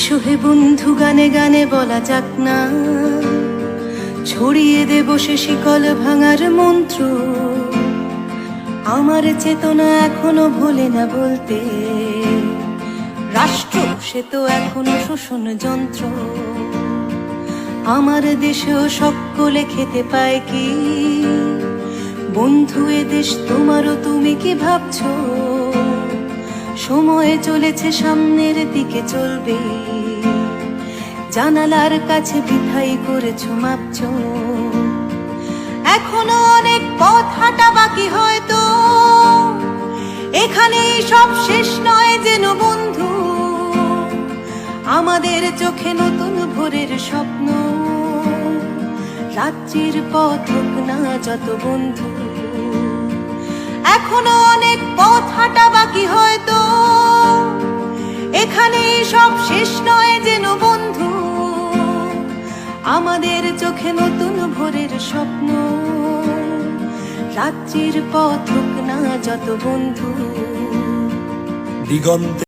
এসো বন্ধু গানে গানে বলা যাক না। ছড়িয়ে দেব সে শিকল ভাঙার মন্ত্র। আমার চেতনা এখনও ভোলে না বলতে। রাষ্ট্র, সে তো এখনও শোষণ যন্ত্র। আমার দেশেও সকলে খেতে পায় কি? বন্ধু, এ দেশ তোমারও তুমি কি ভাবছ? সময় চলেছে, সামনের দিকে চলবে। জানালার কাছে বিধাই করেছ মাপছ। এখনও অনেক পথ হাঁটা বাকি হয়তো। এখানেই সব শেষ নয় যেন বন্ধু। আমাদের চোখে নতুন ভোরের স্বপ্ন। রাত্রির পথ হোক না যত বন্ধু। এখনও অনেক পথ হাঁটা বাকি হয়তো। সব শেষ নয় যেন বন্ধু। আমাদের চোখে নতুন ভোরের স্বপ্ন। রাত্রির পথ না যত বন্ধু। দিগন্তে